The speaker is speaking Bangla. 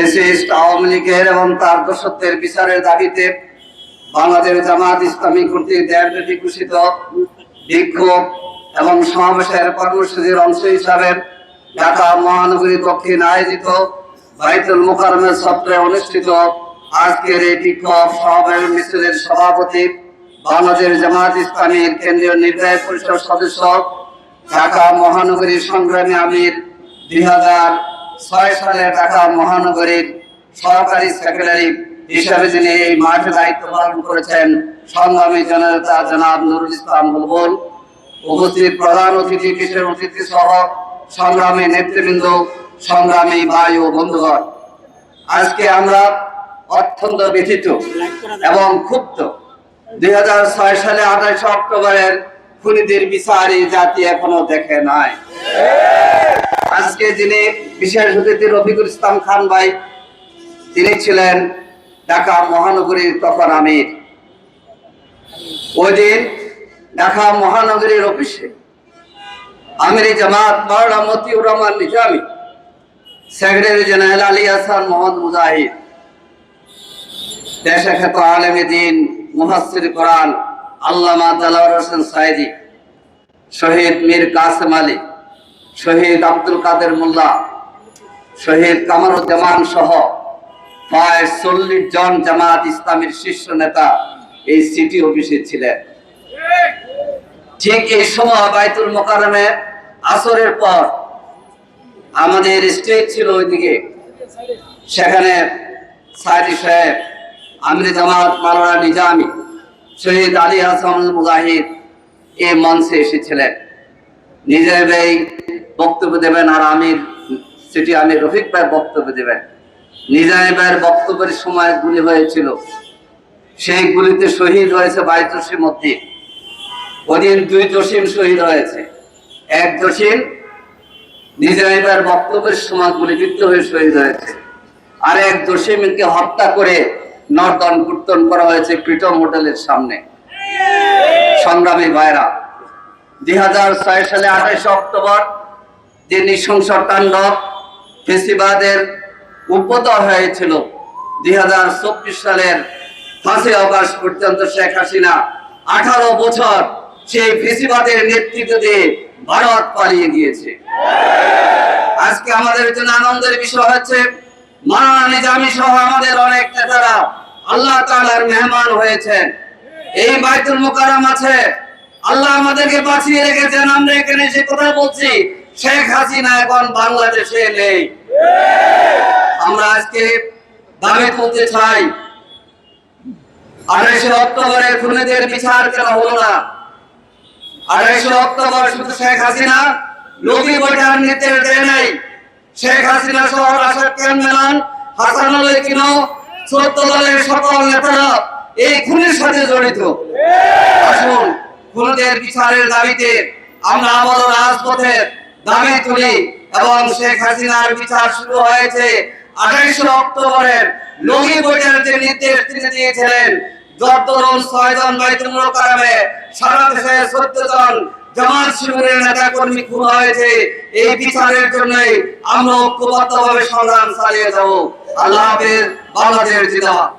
ফেসিস্ট আওয়ামী লীগের এবং তার দোষত্বের বিচারের দাবিতে বাংলাদেশ জামাত ইসলামী কর্তৃক দেশব্যাপী ঘোষিত। বিক্ষোভ এবং সমাবেশের কর্মসূচির অংশ হিসাবে ঢাকা মহানগরী দক্ষিণ আয়োজিত বাইতুল মোকারমের সত্রে অনুষ্ঠিত আজকের এই বিক্ষোভ সমাবেশ মিছিলের সভাপতি বাংলাদেশ জামাত ইসলামীর কেন্দ্রীয় নির্বাহী পরিষদ সদস্য ঢাকা মহানগরী সংগ্রামী আমির দুই হাজার ছয় সালে ঢাকা মহানগরীর সহকারী সেক্রেটারি হিসাবে যিনি এই মাঠে দায়িত্ব পালন করেছেন, সংগ্রামী জনতা জনাব নুরুল ইসলাম বুলবুল, উপস্থিত প্রধান অতিথি বিশেষ অতিথি সহ সংগ্রামী নেতৃবৃন্দ, সংগ্রামী ভাই ও বন্ধুগণ। আজকে আমরা অত্যন্ত ব্যথিত এবং ক্ষুব্ধ। দুই হাজার ছয় সালে আঠাশে অক্টোবরের খুনিদের বিচার এই জাতি এখনও দেখে নাই। আজকে যিনি বিশেষ অতিথি রফিকুল ইসলাম খান ভাই, তিনি ছিলেন ঢাকা মহানগরীর তখন আমির। ওই দিন ঢাকা মহানগরীর অফিসে আমির জামাত মাওলানা মতিউর রহমান নিজামী, সেক্রেটারি জেনারেল আলী হাসান মোহাম্মদ মুজাহিদ দেশে খ্যাত আলেমে দিন মুহাসির কোরআন আল্লামা দালাওয়ার হোসেন সাইদি, শহীদ মীর কাসেম আলী শহীদ আব্দুল কাদের মোল্লা, শহীদ কামারুজ্জামান সহ প্রায় চল্লিশ জন জামাত ইসলামের শীর্ষ নেতা এই সিটি অফিসে ছিলেন। ঠিক এই সময় বাইতুল মোকারমে আসরের পর আমাদের স্টেজ ছিল ওইদিকে। সেখানে সাইদি সাহেব, আমির জামাত মালানা নিজামি, শহীদ আলী হাসান মুজাহিদ এই মঞ্চে এসেছিলেন। নিজের এই বক্তব্য দেবেন আর আমির, সেটি আমি রফিক ভাই বক্তব্য দেবেন। নিজামী ভাইয়ের বক্তব্যের সময় গুলি হয়েছিল। সেই গুলিতে শহীদ হয়েছে বাইশ জসিম মধ্যে। ওদিন দুই জসিম শহীদ হয়েছে। এক জসিম, নিজামী ভাইয়ের বক্তব্যের সময় গুলিবিদ্ধ হয়ে শহীদ হয়েছে। আর এক জসিমকে হত্যা করে নর্দন কীর্তন করা হয়েছে প্রিটম হোটেলের সামনে। সংগ্রামী ভাইরা দুই হাজার ছয় সালে আঠাশে অক্টোবর যে নৃশংস তাণ্ডব ফেসিবাদের উদ্ভূত হয়েছিল দুই হাজার চব্বিশ সালের পাঁচই অগস্ট পর্যন্ত শেখ হাসিনা আঠারো বছর সেই ফেসিবাদের নেতৃত্ব দিয়ে ভারত পালিয়ে গিয়েছে। আজকে আমাদের জন্য আনন্দের বিষয় হচ্ছে, মাননীয় নিজামী সহ আমাদের অনেক নেতারা আল্লাহ তাআলার মেহমান হয়েছেন। এই বাইতুল মুকাররম আছে। আল্লাহ আমাদেরকে বাঁচিয়ে রেখেছেন। আমরা এখানে এসে কথা বলছি। শেখ হাসিনা এখন বাংলাদেশে নেই। আমরা আজকে দাবি তুলতে চাই, আঠাইশে অক্টোবরের খুনিদের বিচার কেন হলো না? আঠাইশে অক্টোবর শুধু শেখ হাসিনা লোকই বৈঠার নির্দেশ দেয় নাই। শেখ হাসিনা সহ রাশেদ খান মেলান হাসানুল কিনো, চোদ্দ দলের সকল নেতারা এই খুনের সাথে জড়িত। আসুন, খুনিদের বিচারের দাবিতে আমরা আমাদের রাজপথের দাবি তুলি এবং শেখ হাসিনার বিচার শুরু হয়েছে আঠাইশে অক্টোবরের লগি বৈঠের যে নির্দেশ তিনি দিয়েছিলেন যতরুণ ছয় জন বাইতুল মোকাররমে সারা দেশে চোদ্দ জন জামাত শিবিরের নেতা কর্মী খুন হয়েছে, এই বিচারের জন্যই আমরা ঐক্যবদ্ধভাবে সংগ্রাম চালিয়ে যাব। আল্লাহ হাফেজ, বাংলাদেশ জিন্দাবাদ।